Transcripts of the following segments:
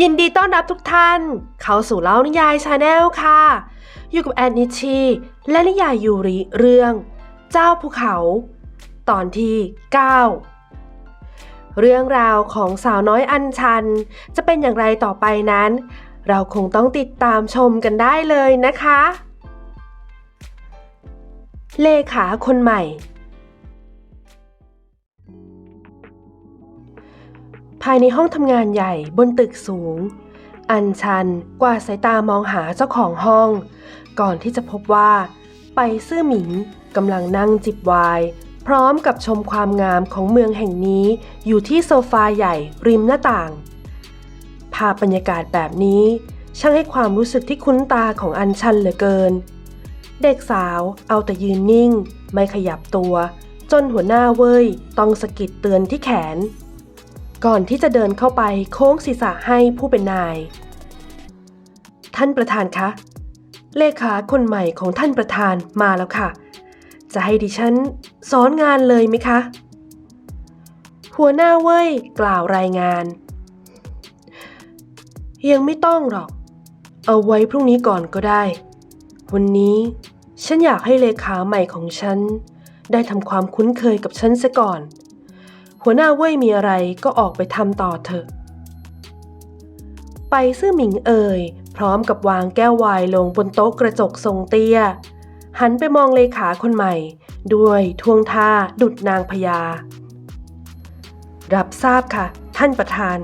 ยินดีต้อนรับทุกท่าน เข้าสู่เล่านิยายชาแนลค่ะ อยู่กับแอนนิชี และนิยายยูริเรื่อง เจ้าภูเขา ตอนที่ 9 เรื่องราวของสาวน้อยอัญชัน จะเป็นอย่างไรต่อไปนั้น เราคงต้องติดตามชมกันได้เลยนะคะ เลขาคนใหม่ ภายในห้องทำงานใหญ่บนตึกสูง อันชันกว่าสายตามองหาเจ้าของห้อง ก่อนที่จะพบว่า ไปซื่อหมิงกำลังนั่งจิบไวน์พร้อมกับชมความงามของเมืองแห่งนี้อยู่ที่โซฟาใหญ่ริมหน้าต่าง ภาพบรรยากาศแบบนี้ช่างให้ความรู้สึกที่คุ้นตาของอันชันเหลือเกิน เด็กสาวเอาแต่ยืนนิ่ง ไม่ขยับตัว จนหัวหน้าเว้ยต้องสะกิดเตือนที่แขน ก่อนที่จะเดินเข้าไปโค้งศีรษะให้ผู้เป็นนาย ท่านประธานคะ เลขาคนใหม่ของท่านประธานมาแล้วค่ะ จะให้ดิฉันสอนงานเลยไหมคะ หัวหน้าเว้ยกล่าวรายงาน ยังไม่ต้องหรอก เอาไว้พรุ่งนี้ก่อนก็ได้ วันนี้ฉันอยากให้เลขาใหม่ของฉัน ได้ทำความคุ้นเคยกับฉันซะก่อน หัวหน้าเว่ยมีอะไรก็ออกไปทำต่อเถอะ ไปซื่อหมิงเอ่ย พร้อมกับวางแก้วไวน์ลงบนโต๊ะกระจกทรงเตี้ย หันไปมองเลขาคนใหม่ ด้วยท่วงท่าดุดนางพญา รับทราบค่ะ ท่านประธาน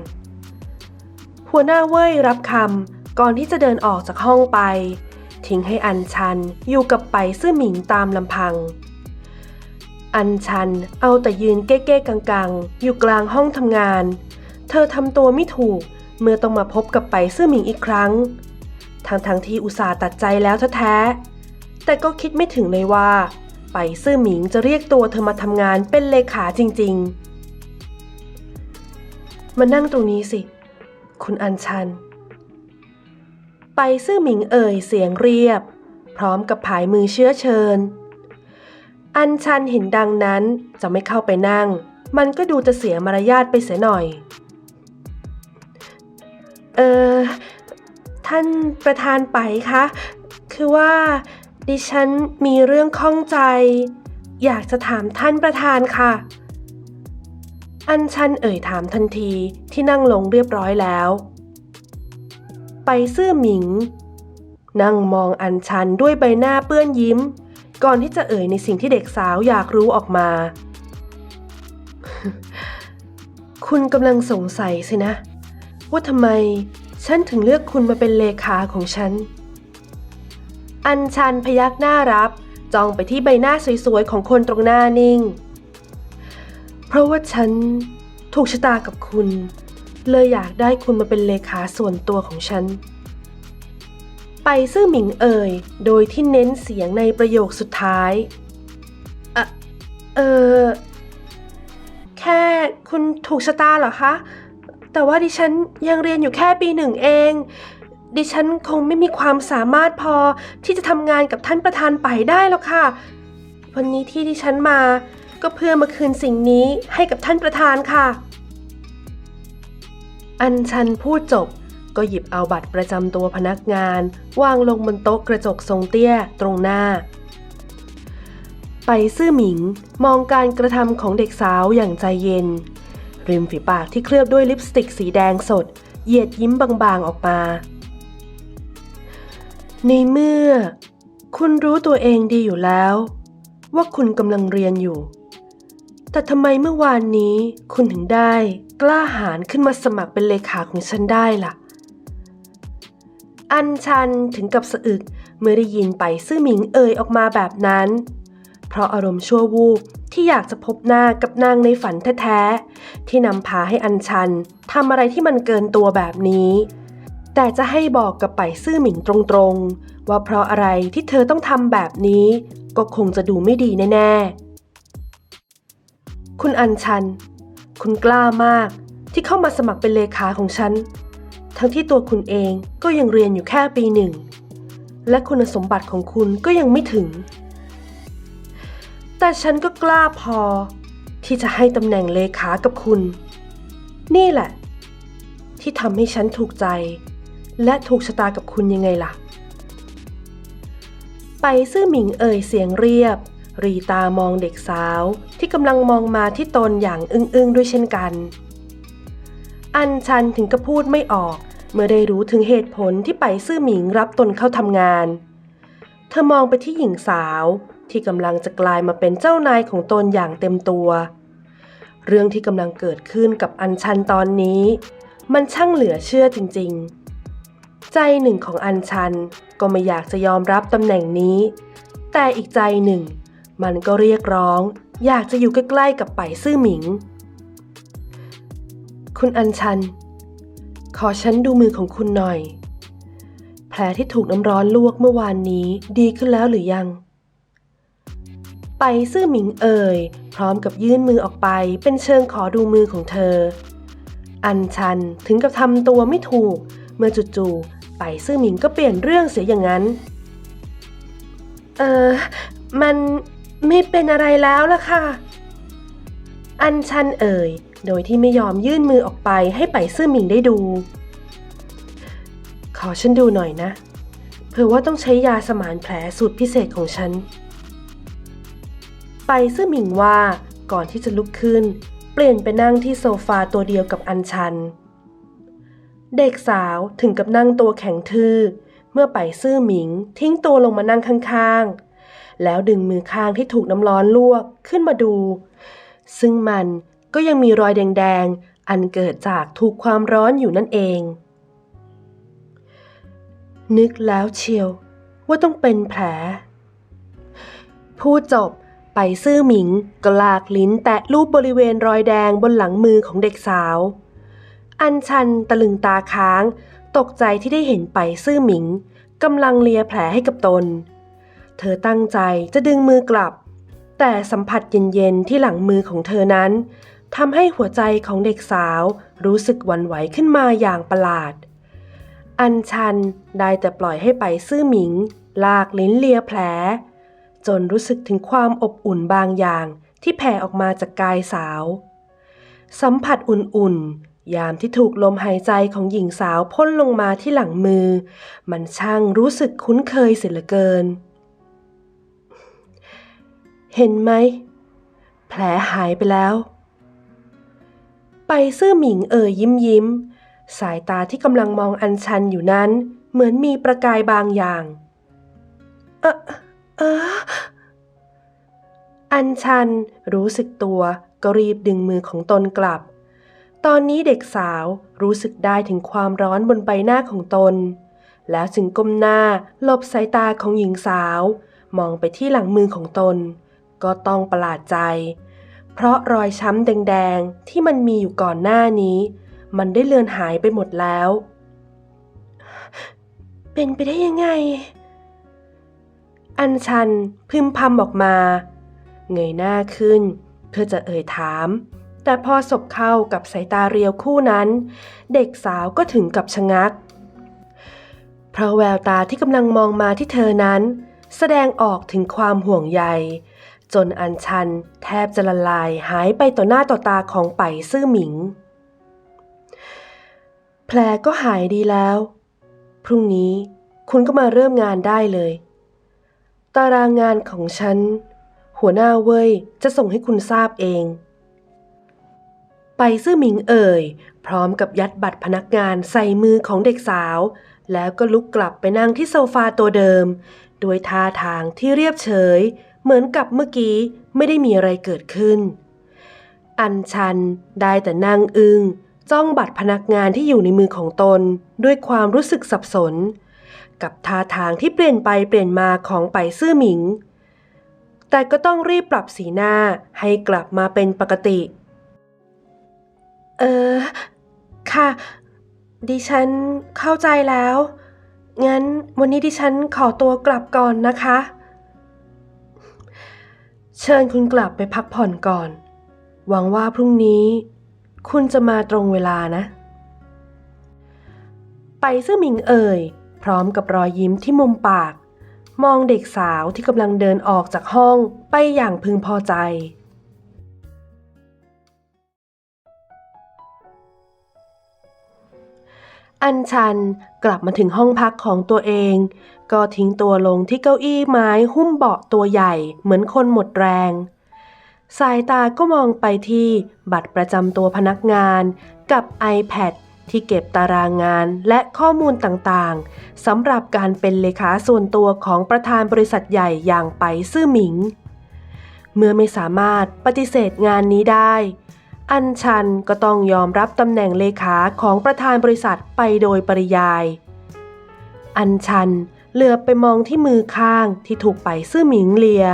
หัวหน้าเว่ยรับคำก่อนที่จะเดินออกจากห้องไป ทิ้งให้อันชันอยู่กับไปซื่อหมิงตามลำพัง อันชันเอาแต่ยืนเก้ๆกังๆ อยู่กลางห้องทำงาน เธอทำตัวไม่ถูก เมื่อต้องมาพบกับไปซื่อหมิงอีกครั้ง ทั้งๆทที่อุตส่าห์ตัดใจแล้วแท้ๆแต่ก็คิดไม่ถึงเลยว่า ไปซื่อหมิงจะเรียกตัวเธอมาทำงานเป็นเลขาจริง ๆ มานั่งตรงนี้สิ คุณอันชัน ไปซื่อหมิงเอ่ยเสียงเรียบ พร้อมกับผายมือเชื้อเชิญ อันชันเห็นดังนั้นจะไม่เข้าไปนั่ง มันก็ดูจะเสียมารยาทไปเสียหน่อย เออท่านประธานไปคะ คือว่า ดิฉันมีเรื่องข้องใจ อยากจะถามท่านประธานค่ะ อันชันเอ่ยถามทันทีที่นั่งลงเรียบร้อยแล้ว ไปซื่อหมิง นั่งมองอันชันด้วยใบหน้าเปื้อนยิ้ม ก่อนที่จะเอ่ยในสิ่งที่เด็กสาวอยากรู้ออกมา คุณกำลังสงสัยสินะ ว่าทำไมฉันถึงเลือกคุณมาเป็นเลขาของฉัน อันชันพยักหน้ารับจ้องไปที่ใบหน้าสวยๆของคนตรงหน้านิ่ง เพราะว่าฉันถูกชะตากับคุณ เลยอยากได้คุณมาเป็นเลขาส่วนตัวของฉัน ไปซื่อหมิงเอ่ย โดยที่เน้นเสียงในประโยคสุดท้ายอะเออ แค่คุณถูกชะตาเหรอคะ แต่ว่าดิฉันยังเรียนอยู่แค่ปีหนึ่งเอง ดิฉันคงไม่มีความสามารถพอที่จะทำงานกับท่านประธานไปได้หรอกค่ะ วันนี้ที่ดิฉันมาก็เพื่อมาคืนสิ่งนี้ให้กับท่านประธานค่ะ อันชันพูดจบ ก็หยิบเอาบัตรประจำตัวพนักงาน วางลงบนโต๊ะกระจกทรงเตี้ยตรงหน้า ไปซื่อหมิงมองการกระทำของเด็กสาวอย่างใจเย็น ริมฝีปากที่เคลือบด้วยลิปสติกสีแดงสด เหยียดยิ้มบางๆออกมา ในเมื่อ คุณรู้ตัวเองดีอยู่แล้ว ว่าคุณกำลังเรียนอยู่แต่ทำไมเมื่อวานนี้คุณถึงได้ กล้าหาญขึ้นมาสมัครเป็นเลขาของฉันได้ล่ะ อันชันถึงกับสะอึกเมื่อได้ยินไปซื่อหมิงเอ่ยออกมาแบบนั้น เพราะอารมณ์ชั่ววูบที่อยากจะพบหน้ากับนางในฝันแท้ๆที่นำพาให้อันชันทำอะไรที่มันเกินตัวแบบนี้ แต่จะให้บอกกับไปซื่อหมิงตรงๆ ว่าเพราะอะไรที่เธอต้องทำแบบนี้ ก็คงจะดูไม่ดีแน่ๆ คุณอันชัน คุณกล้ามากที่เข้ามาสมัครเป็นเลขาของฉัน ทั้งที่ตัวคุณเองก็ยังเรียนอยู่แค่ปีหนึ่ง และคุณสมบัติของคุณก็ยังไม่ถึง แต่ฉันก็กล้าพอ ที่จะให้ตำแหน่งเลขากับคุณ นี่แหละ ที่ทำให้ฉันถูกใจ และถูกชะตากับคุณยังไงล่ะ ไปซื่อหมิงเอ่ยเสียงเรียบ รีตามองเด็กสาวที่กำลังมองมาที่ตนอย่างอึ้งๆด้วยเช่นกัน อันชันถึงกับพูดไม่ออก เมื่อได้รู้ถึงเหตุผลที่ไปซื่อหมิงรับตนเข้าทำงาน เธอมองไปที่หญิงสาวที่กำลังจะกลายมาเป็นเจ้านายของตนอย่างเต็มตัว เรื่องที่กำลังเกิดขึ้นกับอันชันตอนนี้ มันช่างเหลือเชื่อจริง ๆ ใจหนึ่งของอันชันก็ไม่อยากจะยอมรับตำแหน่งนี้ แต่อีกใจหนึ่ง มันก็เรียกร้อง อยากจะอยู่ใกล้ๆกับไปซื่อหมิง คุณอันชัน ขอฉันดูมือของคุณหน่อย แผลที่ถูกน้ำร้อนลวกเมื่อวานนี้ดีขึ้นแล้วหรือยัง ไปซื่อหมิงเอ่ย พร้อมกับยื่นมือออกไปเป็นเชิงขอดูมือของเธอ อันชันถึงกับทำตัวไม่ถูก เมื่อจู่ๆไปซื่อหมิงก็เปลี่ยนเรื่องเสียอย่างนั้น เออมันไม่เป็นอะไรแล้วล่ะค่ะ อันชันเอ่ย โดยที่ไม่ยอมยื่นมือออกไปให้ไปซื่อหมิงได้ดู ขอฉันดูหน่อยนะ เผื่อว่าต้องใช้ยาสมานแผลสูตรพิเศษของฉัน ไปซื่อหมิงว่าก่อนที่จะลุกขึ้น เปลี่ยนไปนั่งที่โซฟาตัวเดียวกับอันชัน เด็กสาวถึงกับนั่งตัวแข็งทื่อ เมื่อไปซื่อหมิง ทิ้งตัวลงมานั่งข้างๆ แล้วดึงมือข้างที่ถูกน้ำร้อนลวกขึ้นมาดู ซึ่งมัน ก็ยังมีรอยแดงๆ อันเกิดจากถูกความร้อนอยู่นั่นเอง นึกแล้วเชียวว่าต้องเป็นแผล พูดจบไปซื่อหมิงก็ลากลิ้นแตะรูปบริเวณรอยแดงบนหลังมือของเด็กสาว อันชันตะลึงตาค้าง ตกใจที่ได้เห็นไปซื่อหมิงกำลังเลียแผลให้กับตน เธอตั้งใจจะดึงมือกลับ แต่สัมผัสเย็นๆที่หลังมือของเธอนั้น ทำให้หัวใจของเด็กสาวรู้สึกวันไหวขึ้นมาอย่างประหลาด อันชันได้แต่ปล่อยให้ไปซื่อหมิง ลากลิ้นเลียแผล จนรู้สึกถึงความอบอุ่นบางอย่างที่แผ่ออกมาจากกายสาว สัมผัสอุ่นๆ ยามที่ถูกลมหายใจของหญิงสาวพ่นลงมาที่หลังมือ มันช่างรู้สึกคุ้นเคยเสียเหลือเกิน เห็นไหม แผลหายไปแล้ว ไปซื่อหมิงเอ่ยยิ้มยิ้ม สายตาที่กำลังมองอันชันอยู่นั้น เหมือนมีประกายบางอย่าง เออเอออันชันรู้สึกตัวก็รีบดึงมือของตนกลับ ตอนนี้เด็กสาวรู้สึกได้ถึงความร้อนบนใบหน้าของตน แล้วจึงก้มหน้าหลบสายตาของหญิงสาว มองไปที่หลังมือของตน ก็ต้องประหลาดใจ เพราะรอยช้ำแดงๆ ที่มันมีอยู่ก่อนหน้านี้ มันได้เลือนหายไปหมดแล้ว เป็นไปได้ยังไง อันชันพึมพำออกมา เงยหน้าขึ้น เพื่อจะเอ่ยถาม แต่พอสบเข้ากับสายตาเรียวคู่นั้น เด็กสาวก็ถึงกับชะงัก เพราะแววตาที่กำลังมองมาที่เธอนั้น แสดงออกถึงความห่วงใย จนอันชันแทบจะละลายหายไปต่อหน้าต่อตาของไปซื่อหมิง แผลก็หายดีแล้ว พรุ่งนี้คุณก็มาเริ่มงานได้เลย ตารางงานของฉัน หัวหน้าเว่ยจะส่งให้คุณทราบเอง ไปซื่อหมิงเอ่ย พร้อมกับยัดบัตรพนักงานใส่มือของเด็กสาว แล้วก็ลุกกลับไปนั่งที่โซฟาตัวเดิมโดยท่าทางที่เรียบเฉย เหมือนกับเมื่อกี้ไม่ได้มีอะไรเกิดขึ้น อันชันได้แต่นั่งอึง้งจ้องบัตรพนักงานที่อยู่ในมือของตนด้วยความรู้สึกสับสน กับท่าทางที่เปลี่ยนไปเปลี่ยนมาของไปซื่อหมิง แต่ก็ต้องรีบปรับสีหน้าให้กลับมาเป็นปกติ เออ ค่ะ ดิฉันเข้าใจแล้ว งั้นวันนี้ดิฉันขอตัวกลับก่อนนะคะ เชิญคุณกลับไปพักผ่อนก่อน หวังว่าพรุ่งนี้ คุณจะมาตรงเวลานะ ไปซื่อหมิงเอ่ย พร้อมกับรอยยิ้มที่มุมปาก มองเด็กสาวที่กำลังเดินออกจากห้องไปอย่างพึงพอใจ อัญชันกลับมาถึงห้องพักของตัวเอง ก็ทิ้งตัวลงที่เก้าอี้ไม้หุ้มเบาะตัวใหญ่เหมือนคนหมดแรง สายตาก็มองไปที่บัตรประจำตัวพนักงาน กับ iPad ที่เก็บตารางงานและข้อมูลต่างๆสำหรับการเป็นเลขาส่วนตัวของประธานบริษัทใหญ่อย่างไปซื่อหมิง เมื่อไม่สามารถปฏิเสธงานนี้ได้ อันชันก็ต้องยอมรับตำแหน่งเลขาของประธานบริษัทไปโดยปริยาย อันชันเหลือบไปมองที่มือข้างที่ถูกไปซื่อหมิงเลีย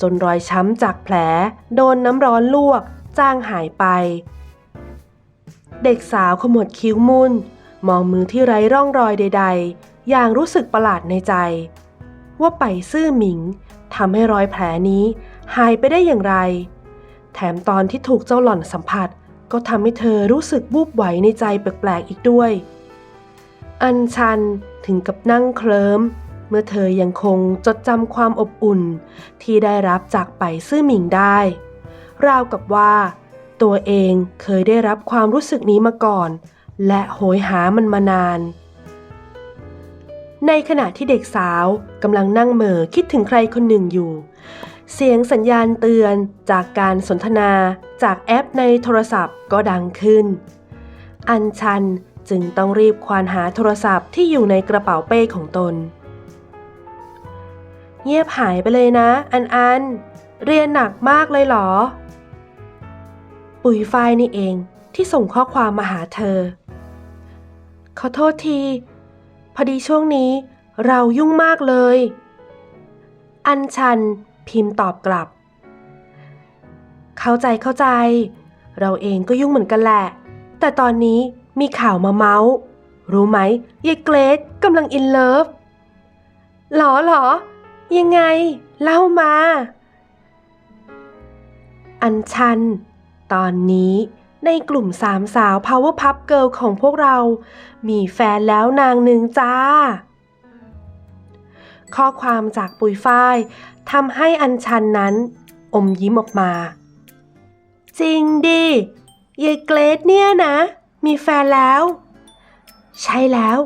จนรอยช้ำจากแผล โดนน้ำร้อนลวกจางหายไป เด็กสาวขมวดคิ้วมุนมองมือที่ไร้ร่องรอยใด ๆ อย่างรู้สึกประหลาดในใจ ว่าไปซื่อหมิงทำให้รอยแผลนี้หายไปได้อย่างไร แถมตอนที่ถูกเจ้าหล่อนสัมผัส ก็ทำให้เธอรู้สึกบูบไหวในใจแปลกๆอีกด้วย อันชันถึงกับนั่งเคลิ้มเมื่อเธอยังคงจดจำความอบอุ่น ที่ได้รับจากไปซื่อหมิงได้ ราวกับว่า ตัวเองเคยได้รับความรู้สึกนี้มาก่อน และโหยหามันมานาน ในขณะที่เด็กสาวกำลังนั่งเหม่อคิดถึงใครคนหนึ่งอยู่ เสียงสัญญาณเตือนจากการสนทนาจากแอปในโทรศัพท์ก็ดังขึ้น อันชันจึงต้องรีบควานหาโทรศัพท์ที่อยู่ในกระเป๋าเป้ของตน เงียบหายไปเลยนะ อันอัน เรียนหนักมากเลยเหรอ ปุ๋ยฝ้ายนี่เองที่ส่งข้อความมาหาเธอ ขอโทษที พอดีช่วงนี้เรายุ่งมากเลย อันชัน พิมพ์ตอบกลับ เข้าใจเข้าใจ เราเองก็ยุ่งเหมือนกันแหละ แต่ตอนนี้มีข่าวมาเมาส์รู้ไหมยายเกรดกำลังอินเลิฟหรอหรอ ยังไง เล่ามา อันชัน ตอนนี้ในกลุ่มสามสาว Power Pup Girl ของพวกเรา มีแฟนแล้วนางหนึ่งจ้า ข้อความจากปุยฝ้ายทำให้อันชันนั้น อมยิ้มออกมา จริงดิยายเกรดเนี่ยนะ มีแฟนแล้ว ใช่แล้ว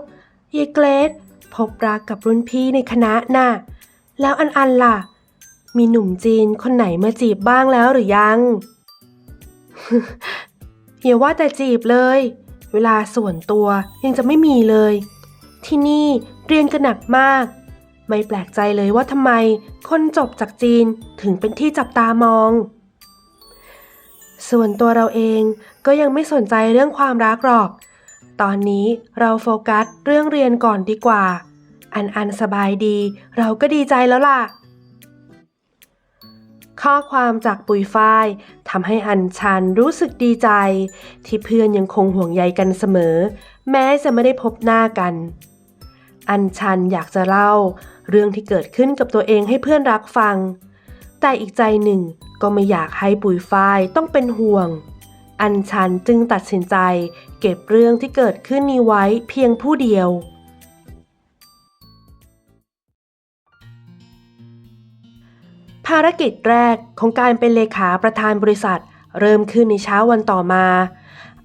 ยายเกรดพบรักกับรุ่นพี่ในคณะน่ะ แล้วอันอันล่ะ มีหนุ่มจีนคนไหนมาจีบบ้างแล้วหรือยังอย่าว่าแต่จีบเลย เวลาส่วนตัวยังจะไม่มีเลย ที่นี่เรียนกันหนักมาก ไม่แปลกใจเลยว่าทำไมคนจบจากจีนถึงเป็นที่จับตามอง ส่วนตัวเราเองก็ยังไม่สนใจเรื่องความรักหรอก ตอนนี้เราโฟกัสเรื่องเรียนก่อนดีกว่า อันอันสบายดี เราก็ดีใจแล้วล่ะ ข้อความจากปุยฝ้ายทำให้อันชันรู้สึกดีใจ ที่เพื่อนยังคงห่วงใยกันเสมอ แม้จะไม่ได้พบหน้ากัน อันชันอยากจะเล่า เรื่องที่เกิดขึ้นกับตัวเองให้เพื่อนรักฟัง แต่อีกใจหนึ่งก็ไม่อยากให้ปุ๋ยฝ้ายต้องเป็นห่วง อันชันจึงตัดสินใจ เก็บเรื่องที่เกิดขึ้นนี้ไว้เพียงผู้เดียว ภารกิจแรกของการเป็นเลขาประธานบริษัท เริ่มขึ้นในเช้าวันต่อมา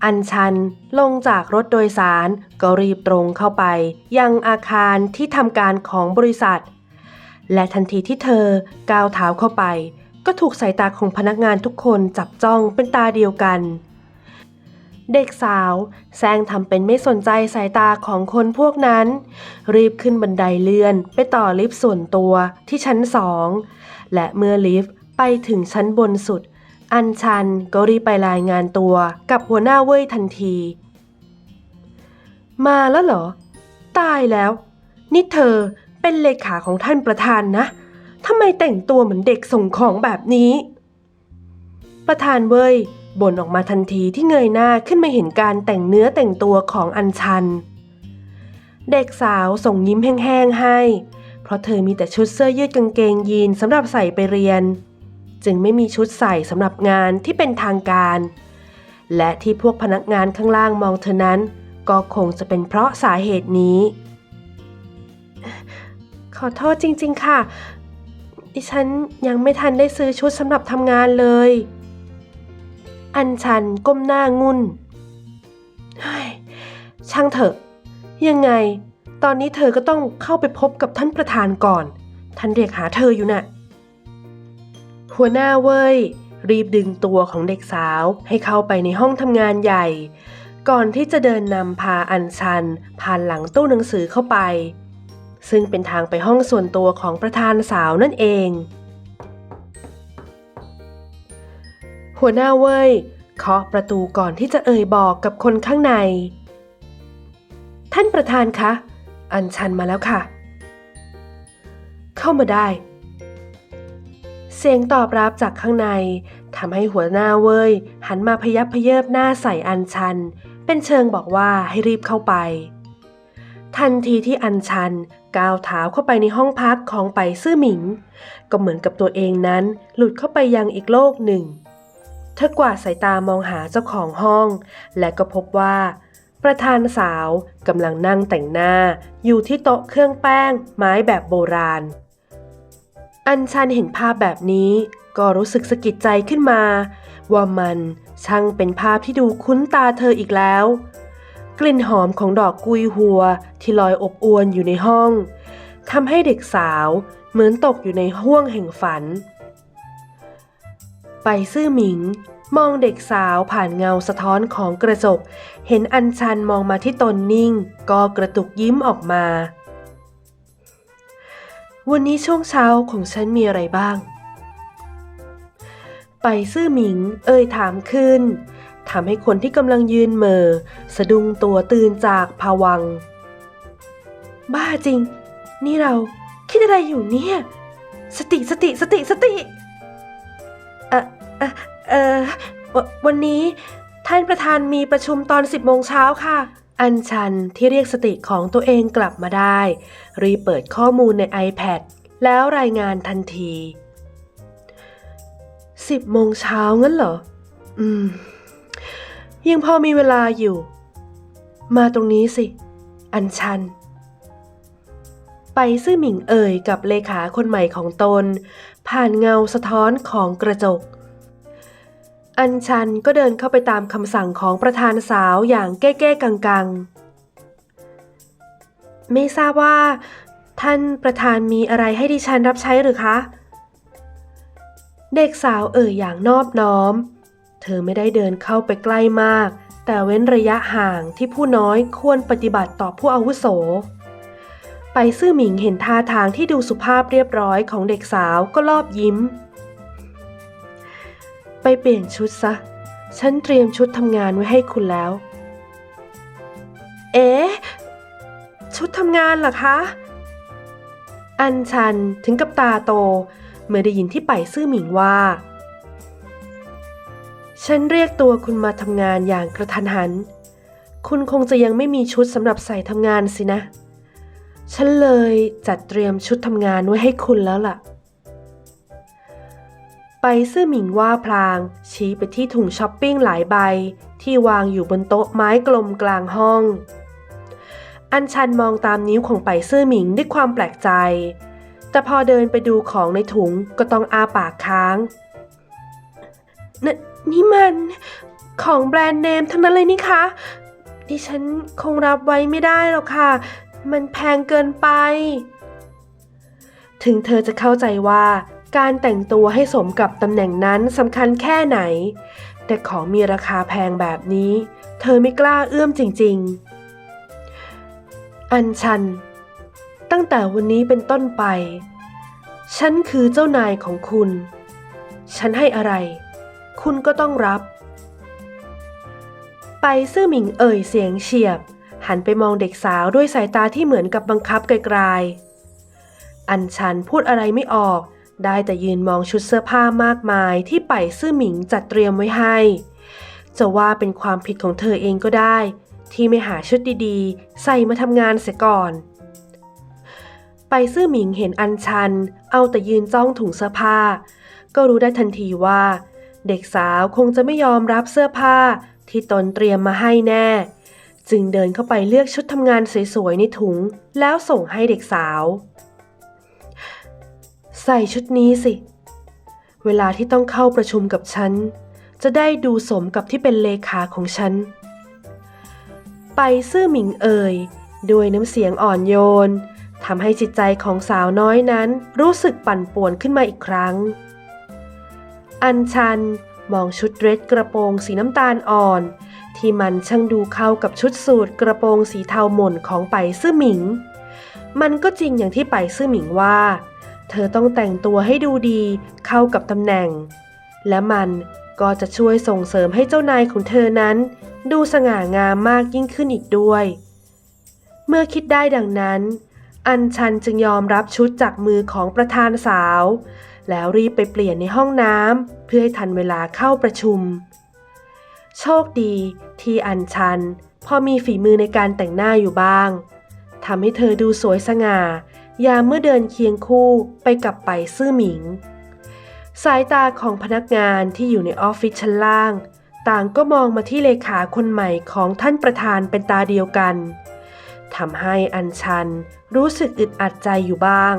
อันชันลงจากรถโดยสารก็รีบตรงเข้าไป ยังอาคารที่ทำการของบริษัท และทันทีที่เธอก้าวเท้าเข้าไป ก็ถูกสายตาของพนักงานทุกคนจับจ้องเป็นตาเดียวกัน เด็กสาวแซงทำเป็นไม่สนใจสายตาของคนพวกนั้น รีบขึ้นบันไดเลื่อนไปต่อลิฟต์ส่วนตัวที่ชั้นสองและเมื่อลิฟต์ไปถึงชั้นบนสุด อันชันก็รีบไปรายงานตัวกับหัวหน้าเว่ยทันที มาแล้วเหรอ ตายแล้ว นี่เธอเป็นเลขาของท่านประธานนะทำไมแต่งตัวเหมือนเด็กส่งของแบบนี้ ประธานเว่ยบ่นออกมาทันทีที่เงยหน้าขึ้นมาเห็นการแต่งเนื้อแต่งตัวของอันชัน เด็กสาวส่งยิ้มแห้งๆให้ เพราะเธอมีแต่ชุดเสื้อยืดกางเกงยีนสำหรับใส่ไปเรียน จึงไม่มีชุดใส่สำหรับงานที่เป็นทางการ และที่พวกพนักงานข้างล่างมองเธอนั้น ก็คงจะเป็นเพราะสาเหตุนี้ ขอโทษจริง ๆ ค่ะ ดิฉันยังไม่ทันได้ซื้อชุดสำหรับทำงานเลย อันชันก้มหน้างุนช่างเถอะ ยังไง ตอนนี้เธอก็ต้องเข้าไปพบกับท่านประธานก่อน ท่านเรียกหาเธออยู่น่ะ หัวหน้าเว้ย รีบดึงตัวของเด็กสาวให้เข้าไปในห้องทำงานใหญ่ ก่อนที่จะเดินนำพาอัญชัน ผ่านหลังตู้หนังสือเข้าไป ซึ่งเป็นทางไปห้องส่วนตัวของประธานสาวนั่นเอง หัวหน้าเว้ยเคาะประตูก่อนที่จะเอ่ยบอกกับคนข้างใน ท่านประธานคะ อัญชันมาแล้วค่ะ เข้ามาได้ เสียงตอบรับจากข้างในทำให้หัวหน้าเว้ย หันมาพยับพเยิบหน้าใส่อัญชัน เป็นเชิงบอกว่าให้รีบเข้าไป ทันทีที่อัญชันก้าวเท้าเข้าไปในห้องพักของไปซื่อหมิง ก็เหมือนกับตัวเองนั้นหลุดเข้าไปยังอีกโลกหนึ่ง เธอกวาดสายตามองหาเจ้าของห้อง และก็พบว่า ประธานสาวกำลังนั่งแต่งหน้าอยู่ที่โต๊ะเครื่องแป้งไม้แบบโบราณ อัญชันเห็นภาพแบบนี้ก็รู้สึกสะกิดใจขึ้นมา ว่ามันช่างเป็นภาพที่ดูคุ้นตาเธออีกแล้ว กลิ่นหอมของดอกกุยหัวที่ลอยอบอวนอยู่ในห้องทำให้เด็กสาวเหมือนตกอยู่ในห้วงแห่งฝัน ไปซื่อหมิง มองเด็กสาวผ่านเงาสะท้อนของกระจก เห็นอัญชันมองมาที่ตนนิ่ง ก็กระตุกยิ้มออกมา วันนี้ช่วงเช้าของฉันมีอะไรบ้าง ไปซื่อหมิง เอ่ยถามขึ้นทำให้คนที่กำลังยืนเมอสะดุ้งตัวตื่นจากภาวัง บ้าจริง นี่เราคิดอะไรอยู่เนี่ย สติสติสติสติเอ่อเอ่อเอ่อวันนี้ท่านประธานมีประชุมตอน10โมงเช้าค่ะ อัญชันที่เรียกสติของตัวเองกลับมาได้ รีเปิดข้อมูลใน iPad แล้วรายงานทันที10โมงเช้างั้นเหรอ อืม ยังพอมีเวลาอยู่ มาตรงนี้สิ อัญชัน ไปซื่อหมิงเอ่ยกับเลขาคนใหม่ของตน ผ่านเงาสะท้อนของกระจก อัญชันก็เดินเข้าไปตามคำสั่งของประธานสาวอย่างเก้ๆกังๆไม่ทราบว่า ท่านประธานมีอะไรให้ดิฉันรับใช้หรือคะ เด็กสาวเอ่ยอย่างนอบน้อม เธอไม่ได้เดินเข้าไปใกล้มาก แต่เว้นระยะห่างที่ผู้น้อยควรปฏิบัติต่อผู้อาวุโส ไปซื่อหมิงเห็นท่าทางที่ดูสุภาพเรียบร้อยของเด็กสาวก็รอบยิ้ม ไปเปลี่ยนชุดซะ ฉันเตรียมชุดทำงานไว้ให้คุณแล้ว เอ๊ะ ชุดทำงานเหรอคะ อันชันถึงกับตาโต เมื่อได้ยินที่ไปซื่อหมิงว่า ฉันเรียกตัวคุณมาทำงานอย่างกระทันหัน คุณคงจะยังไม่มีชุดสำหรับใส่ทำงานสินะ ฉันเลยจัดเตรียมชุดทำงานไว้ให้คุณแล้วล่ะ ไปซื่อหมิงว่าพลาง ชี้ไปที่ถุงช้อปปิ้งหลายใบ ที่วางอยู่บนโต๊ะไม้กลมกลางห้อง อันชันมองตามนิ้วของไปซื่อหมิงด้วยความแปลกใจ แต่พอเดินไปดูของในถุงก็ต้องอาปากค้างนนี่มันของแบรนด์เนมทั้งนั้นเลยนี่คะ ดิฉันคงรับไว้ไม่ได้หรอกค่ะ มันแพงเกินไป ถึงเธอจะเข้าใจว่า การแต่งตัวให้สมกับตำแหน่งนั้นสำคัญแค่ไหน แต่ของมีราคาแพงแบบนี้ เธอไม่กล้าเอื้อมจริง ๆ อันชัน ตั้งแต่วันนี้เป็นต้นไป ฉันคือเจ้านายของคุณ ฉันให้อะไร คุณก็ต้องรับ ไปซื่อหมิงเอ่ยเสียงเฉียบ หันไปมองเด็กสาวด้วยสายตาที่เหมือนกับบังคับไกลๆอันชันพูดอะไรไม่ออก ได้แต่ยืนมองชุดเสื้อผ้ามากมายที่ไปซื่อหมิงจัดเตรียมไว้ให้ จะว่าเป็นความผิดของเธอเองก็ได้ ที่ไม่หาชุดดีๆ ใส่มาทำงานเสียก่อน ไปซื่อหมิงเห็นอันชัน เอาแต่ยืนจ้องถุงเสื้อผ้า ก็รู้ได้ทันทีว่า เด็กสาวคงจะไม่ยอมรับเสื้อผ้าที่ตนเตรียมมาให้แน่ จึงเดินเข้าไปเลือกชุดทำงานสวยๆในถุง แล้วส่งให้เด็กสาว ใส่ชุดนี้สิ เวลาที่ต้องเข้าประชุมกับฉัน จะได้ดูสมกับที่เป็นเลขาของฉัน ไปซื่อหมิงเอ่ย ด้วยน้ำเสียงอ่อนโยนทำให้จิตใจของสาวน้อยนั้นรู้สึกปั่นป่วนขึ้นมาอีกครั้ง อัญชันมองชุดเดรสกระโปรงสีน้ำตาลอ่อน ที่มันช่างดูเข้ากับชุดสูทกระโปรงสีเทาหม่นของไปซื่อหมิง มันก็จริงอย่างที่ไปซื่อหมิงว่า เธอต้องแต่งตัวให้ดูดีเข้ากับตำแหน่ง และมันก็จะช่วยส่งเสริมให้เจ้านายของเธอนั้น ดูสง่างามมากยิ่งขึ้นอีกด้วย เมื่อคิดได้ดังนั้น อัญชันจึงยอมรับชุดจากมือของประธานสาว แล้วรีบไปเปลี่ยนในห้องน้ำเพื่อให้ทันเวลาเข้าประชุม โชคดีที่อัญชันพอมีฝีมือในการแต่งหน้าอยู่บ้างทำให้เธอดูสวยสง่า ยามเมื่อเดินเคียงคู่ไปกับไปซื่อหมิง สายตาของพนักงานที่อยู่ในออฟฟิศชั้นล่าง ต่างก็มองมาที่เลขาคนใหม่ของท่านประธานเป็นตาเดียวกันทำให้อัญชันรู้สึกอึดอัดใจอยู่บ้าง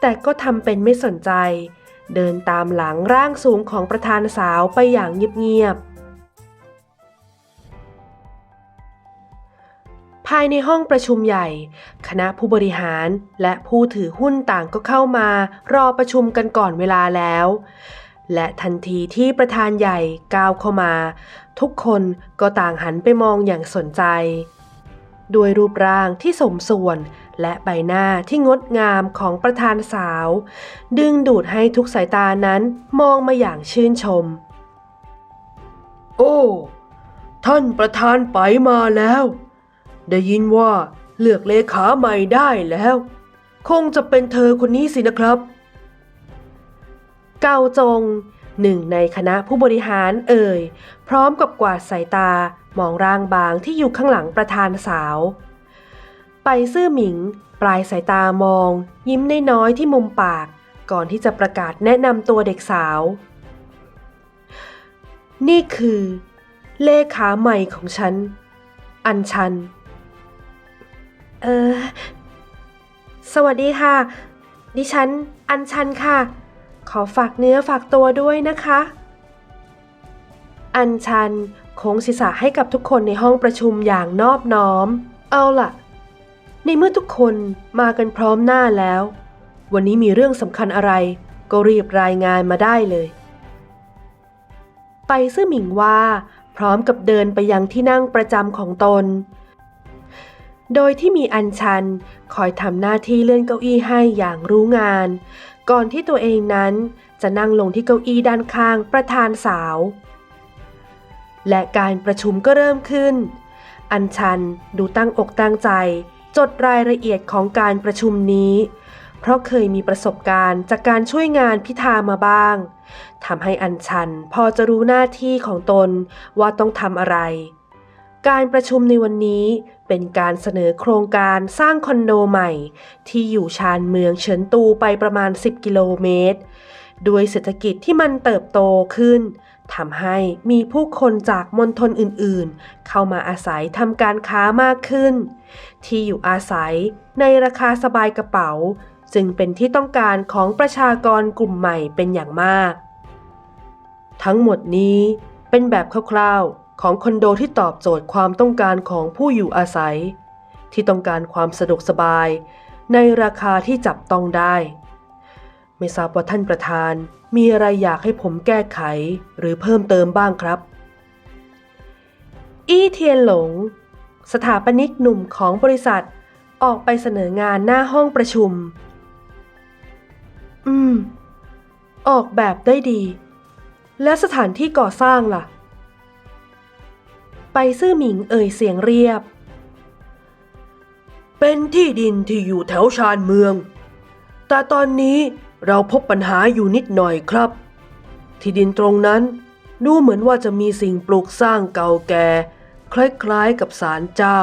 แต่ก็ทำเป็นไม่สนใจ เดินตามหลังร่างสูงของประธานสาวไปอย่างเงียบๆายในห้องประชุมใหญ่ คณะผู้บริหารและผู้ถือหุ้นต่างก็เข้ามารอประชุมกันก่อนเวลาแล้ว และทันทีที่ประธานใหญ่ก้าวเข้ามา ทุกคนก็ต่างหันไปมองอย่างสนใจ ด้วยรูปร่างที่สมส่วนและใบหน้าที่งดงามของประธานสาว ดึงดูดให้ทุกสายตานั้นมองมาอย่างชื่นชม โอ้ ท่านประธานไปมาแล้ว ได้ยินว่าเลือกเลขาใหม่ได้แล้ว คงจะเป็นเธอคนนี้สินะครับ เกาจง หนึ่งในคณะผู้บริหารเอ่ย พร้อมกับกวาดสายตามองร่างบางที่อยู่ข้างหลังประธานสาว ไปซื่อหมิง ปลายสายตามอง ยิ้มน้อยๆที่มุมปาก ก่อนที่จะประกาศแนะนำตัวเด็กสาว นี่คือ เลขาใหม่ของฉัน อัญชัน เออ สวัสดีค่ะ ดิฉัน อัญชันค่ะ ขอฝากเนื้อฝากตัวด้วยนะคะ อัญชันโค้งศีรษะให้กับทุกคนในห้องประชุมอย่างนอบน้อม เอาล่ะ ในเมื่อทุกคนมากันพร้อมหน้าแล้ว วันนี้มีเรื่องสำคัญอะไร ก็รีบรายงานมาได้เลย ไปซื่อหมิงว่า พร้อมกับเดินไปยังที่นั่งประจำของตน โดยที่มีอัญชัน คอยทำหน้าที่เลื่อนเก้าอี้ให้อย่างรู้งาน ก่อนที่ตัวเองนั้นจะนั่งลงที่เก้าอี้ด้านข้างประธานสาว และการประชุมก็เริ่มขึ้น อัญชันดูตั้งอกตั้งใจ จดรายละเอียดของการประชุมนี้ เพราะเคยมีประสบการณ์จากการช่วยงานพิธามาบ้างทำให้อัญชันพอจะรู้หน้าที่ของตนว่าต้องทำอะไร การประชุมในวันนี้เป็นการเสนอโครงการสร้างคอนโดใหม่ ที่อยู่ชานเมืองเฉินตูไปประมาณ 10 กิโลเมตร ด้วยเศรษฐกิจที่มันเติบโตขึ้นทำให้มีผู้คนจากมณฑลอื่นๆ เข้ามาอาศัยทำการค้ามากขึ้น ที่อยู่อาศัยในราคาสบายกระเป๋า จึงเป็นที่ต้องการของประชากรกลุ่มใหม่เป็นอย่างมาก ทั้งหมดนี้เป็นแบบคร่าวๆ ของคอนโดที่ตอบโจทย์ความต้องการของผู้อยู่อาศัย ที่ต้องการความสะดวกสบาย ในราคาที่จับต้องได้ ไม่ทราบว่าท่านประธานมีอะไรอยากให้ผมแก้ไขหรือเพิ่มเติมบ้างครับ อี้เทียนหลง สถาปนิกหนุ่มของบริษัทออกไปเสนองานหน้าห้องประชุม อืม ออกแบบได้ดี และสถานที่ก่อสร้างล่ะ ไปซื่อหมิงเอ่ยเสียงเรียบ เป็นที่ดินที่อยู่แถวชานเมือง แต่ตอนนี้เราพบปัญหาอยู่นิดหน่อยครับ ที่ดินตรงนั้นดูเหมือนว่าจะมีสิ่งปลูกสร้างเก่าแก่ คล้ายๆกับศาลเจ้า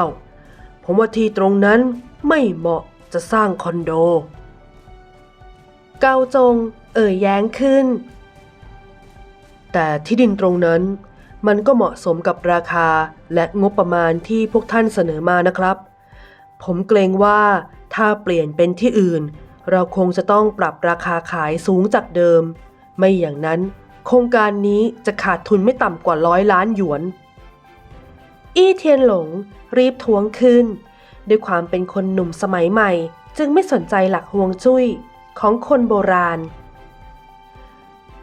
ผมว่าที่ตรงนั้นไม่เหมาะจะสร้างคอนโด เกาจงเอ่ยแย้งขึ้น แต่ที่ดินตรงนั้น มันก็เหมาะสมกับราคาและงบประมาณที่พวกท่านเสนอมานะครับ ผมเกรงว่าถ้าเปลี่ยนเป็นที่อื่น เราคงจะต้องปรับราคาขายสูงจากเดิม ไม่อย่างนั้นโครงการนี้จะขาดทุนไม่ต่ำกว่าร้อยล้านหยวน อี้เทียนหลงรีบทวงขึ้นด้วยความเป็นคนหนุ่มสมัยใหม่ จึงไม่สนใจหลักฮวงจุ้ยของคนโบราณ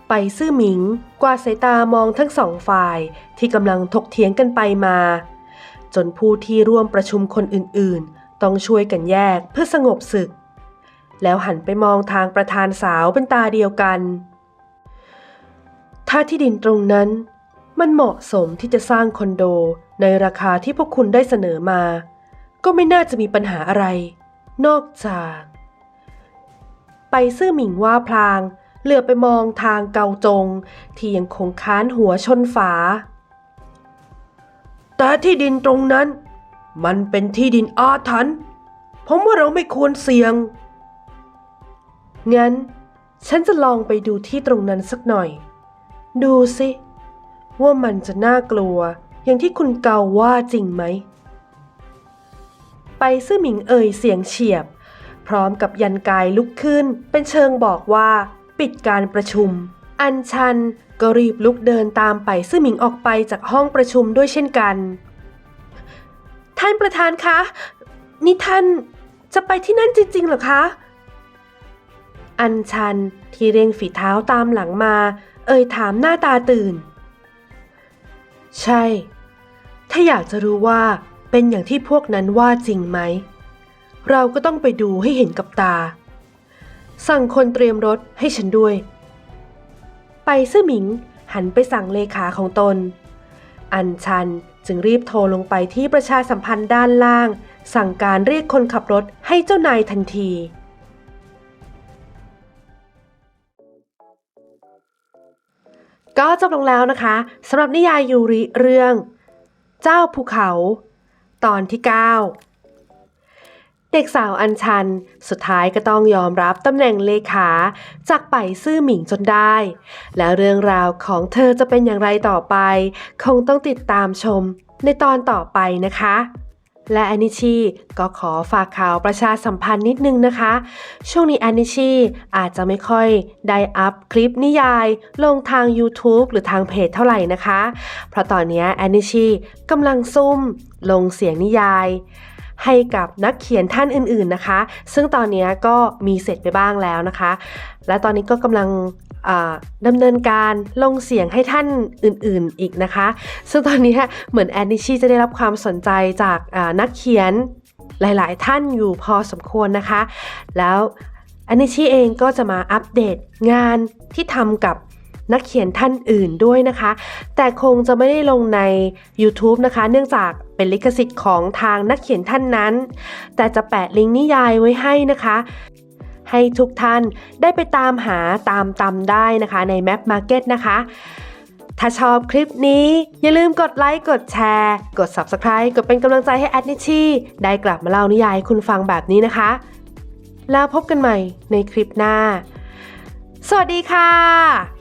ไปซื่อหมิง กวาดสายตามองทั้งสองฝ่ายที่กำลังถกเถียงกันไปมา จนผู้ที่ร่วมประชุมคนอื่นๆ ต้องช่วยกันแยกเพื่อสงบศึก แล้วหันไปมองทางประธานสาวเป็นตาเดียวกัน ถ้าที่ดินตรงนั้นมันเหมาะสมที่จะสร้างคอนโดในราคาที่พวกคุณได้เสนอมา ก็ไม่น่าจะมีปัญหาอะไร นอกจาก ไปซื่อหมิงว่าพลาง เหลือไปมองทางเกาจง ที่ยังคงค้านหัวชนฝา แต่ที่ดินตรงนั้น มันเป็นที่ดินอาถรรพ์ผมว่าเราไม่ควรเสี่ยง งั้น ฉันจะลองไปดูที่ตรงนั้นสักหน่อย ดูสิ ว่ามันจะน่ากลัว อย่างที่คุณเกาว่าจริงไหม ไปซื่อหมิงเอ่ยเสียงเฉียบ พร้อมกับยันกายลุกขึ้นเป็นเชิงบอกว่า ปิดการประชุม อันชันก็รีบลุกเดินตามไปซื่อหมิงออกไปจากห้องประชุมด้วยเช่นกัน ท่านประธานคะ นี่ท่านจะไปที่นั่นจริงๆหรอคะ อันชันที่เร่งฝีเท้าตามหลังมา เอ่ยถามหน้าตาตื่น ใช่ ถ้าอยากจะรู้ว่าเป็นอย่างที่พวกนั้นว่าจริงไหม เราก็ต้องไปดูให้เห็นกับตา สั่งคนเตรียมรถให้ฉันด้วย ไปซื่อหมิงหันไปสั่งเลขาของตน อันชันจึงรีบโทรลงไปที่ประชาสัมพันธ์ด้านล่าง สั่งการเรียกคนขับรถให้เจ้านายทันที ก็จบลงแล้วนะคะสำหรับนิยายยูริเรื่อง เจ้าภูเขา ตอนที่ 9 เด็กสาวอัญชัน สุดท้ายก็ต้องยอมรับตำแหน่งเลขาจากไปซื่อหมิงจนได้ แล้วเรื่องราวของเธอจะเป็นอย่างไรต่อไป คงต้องติดตามชมในตอนต่อไปนะคะและแอนิชีก็ขอฝากข่าวประชาสัมพันธ์นิดนึงนะคะ ช่วงนี้แอนิชีอาจจะไม่ค่อยได้อัพคลิปนิยาย ลงทาง YouTube หรือทางเพจเท่าไหร่นะคะ เพราะตอนนี้แอนิชีกำลังซุ่มลงเสียงนิยาย ให้กับนักเขียนท่านอื่นๆนะคะ ซึ่งตอนนี้ก็มีเสร็จไปบ้างแล้วนะคะ และตอนนี้ก็กำลังดำเนินการลงเสียงให้ท่านอื่นๆอีกนะคะ ซึ่งตอนนี้เหมือนแอนนิชีจะได้รับความสนใจจากนักเขียนหลายๆ ท่านอยู่พอสมควรนะคะ แล้วแอนนิชีเองก็จะมาอัปเดตงานที่ทำกับ นักเขียนท่านอื่นด้วยนะคะ แต่คงจะไม่ได้ลงใน YouTube นะคะ เนื่องจากเป็นลิขสิทธิ์ของทางนักเขียนท่านนั้น แต่จะแปะลิงก์นิยายไว้ให้นะคะ ให้ทุกท่านได้ไปตามหาตามตำได้นะคะใน Map Market นะคะถ้าชอบคลิปนี้ อย่าลืมกดไลค์ กดแชร์ กด Subscribe กดเป็นกำลังใจให้แอดนิชี่ได้กลับมาเล่านิยายให้คุณฟังแบบนี้นะคะ แล้วพบกันใหม่ในคลิปหน้า สวัสดีค่ะ